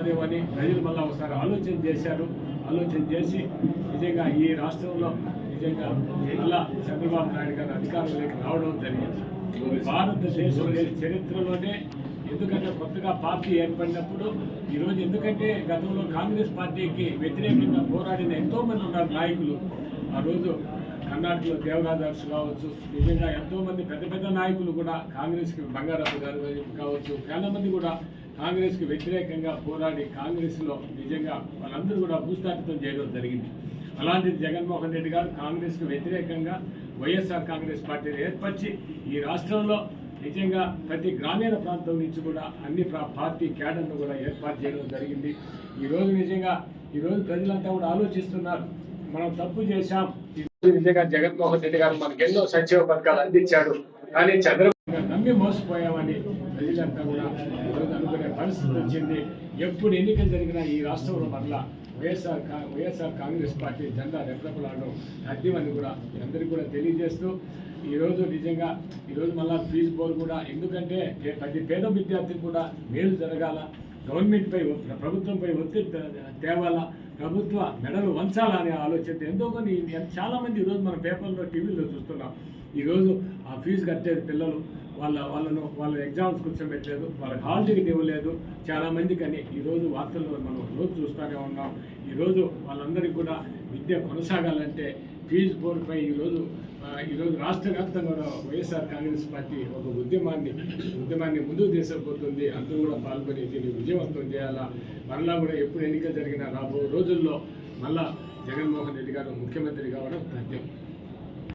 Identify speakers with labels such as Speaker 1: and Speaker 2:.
Speaker 1: వస్తుందేమో ప్రజలు మళ్ళీ ఒకసారి ఆలోచన చేశారు. ఆలోచన చేసి నిజంగా ఈ రాష్ట్రంలో నిజంగా మళ్ళా చంద్రబాబు నాయుడు గారు అధికారంలోకి రావడం జరిగింది. భారతదేశం చరిత్రలోనే ఎందుకంటే కొత్తగా పార్టీ ఏర్పడినప్పుడు ఈరోజు ఎందుకంటే గతంలో కాంగ్రెస్ పార్టీకి వ్యతిరేకంగా పోరాడిన ఎంతో మంది ఉన్నారు నాయకులు. ఆ రోజు కర్ణాటకలో దేవరాజర్స్ కావచ్చు నిజంగా ఎంతో మంది పెద్ద పెద్ద నాయకులు కూడా కాంగ్రెస్కి బంగారప్ప గారు కావచ్చు చాలా మంది కూడా కాంగ్రెస్కి వ్యతిరేకంగా పోరాడి కాంగ్రెస్లో నిజంగా వాళ్ళందరూ కూడా భూస్థాపితం చేయడం జరిగింది. అలాంటిది జగన్మోహన్ రెడ్డి గారు కాంగ్రెస్కు వ్యతిరేకంగా వైఎస్ఆర్ కాంగ్రెస్ పార్టీని ఏర్పరిచి ఈ రాష్ట్రంలో నిజంగా ప్రతి గ్రామీణ ప్రాంతం నుంచి కూడా అన్ని పార్టీ క్యాడర్ను కూడా ఏర్పాటు చేయడం జరిగింది. ఈరోజు నిజంగా ఈరోజు ప్రజలంతా కూడా ఆలోచిస్తున్నారు మనం తప్పు చేశాం. ఈరోజు నిజంగా జగన్మోహన్ రెడ్డి గారు మనకు ఎన్నో సంక్షేమ పథకాలు అందించాడు. కానీ చంద్ర నమ్మి మోసపోయామని ప్రజలంతా కూడా ఈరోజు అనుకునే పరిస్థితి వచ్చింది. ఎప్పుడు ఎన్నికలు జరిగినా ఈ రాష్ట్రంలో మరలా వైఎస్ఆర్ కా- వైఎస్ఆర్ కాంగ్రెస్ పార్టీ జెండా రెప్పరెప్పలాడడం సాధ్యమని కూడా అందరికీ కూడా తెలియజేస్తూ ఈరోజు నిజంగా ఈరోజు మళ్ళా ఫీజు బోర్ కూడా ఎందుకంటే ప్రతి పేద విద్యార్థికి కూడా మేలు జరగాల. గవర్నమెంట్పై ప్రభుత్వంపై ఒత్తిడి తేవాలా. ప్రభుత్వ మెడలు వంచాలా అనే ఆలోచన ఎంతో కొన్ని చాలా మంది ఈరోజు మన పేపర్లో టీవీలో చూస్తున్నాం. ఈరోజు ఆ ఫీజు కట్టేది పిల్లలు వాళ్ళ వాళ్ళను వాళ్ళ ఎగ్జామ్స్ కూర్చోబెట్టలేదు వాళ్ళకి హాల్ టికెట్ ఇవ్వలేదు. చాలామంది కానీ ఈరోజు వార్తల్లో మనం రోజు చూస్తూనే ఉన్నాం. ఈరోజు వాళ్ళందరికీ కూడా విద్య కొనసాగాలంటే ఫీజు బోర్డుపై ఈరోజు ఈరోజు రాష్ట్ర వ్యాప్తంగా కూడా వైఎస్ఆర్ కాంగ్రెస్ పార్టీ ఒక ఉద్యమాన్ని ఉద్యమాన్ని ముందుకు తీసుకుపోతుంది. అందరూ కూడా పాల్గొని దీన్ని విజయవంతం చేయాలా? మరలా కూడా ఎప్పుడు ఎన్నికలు జరిగినా రాబో రోజుల్లో మళ్ళా జగన్మోహన్ రెడ్డి గారు ముఖ్యమంత్రి కావడం తథ్యం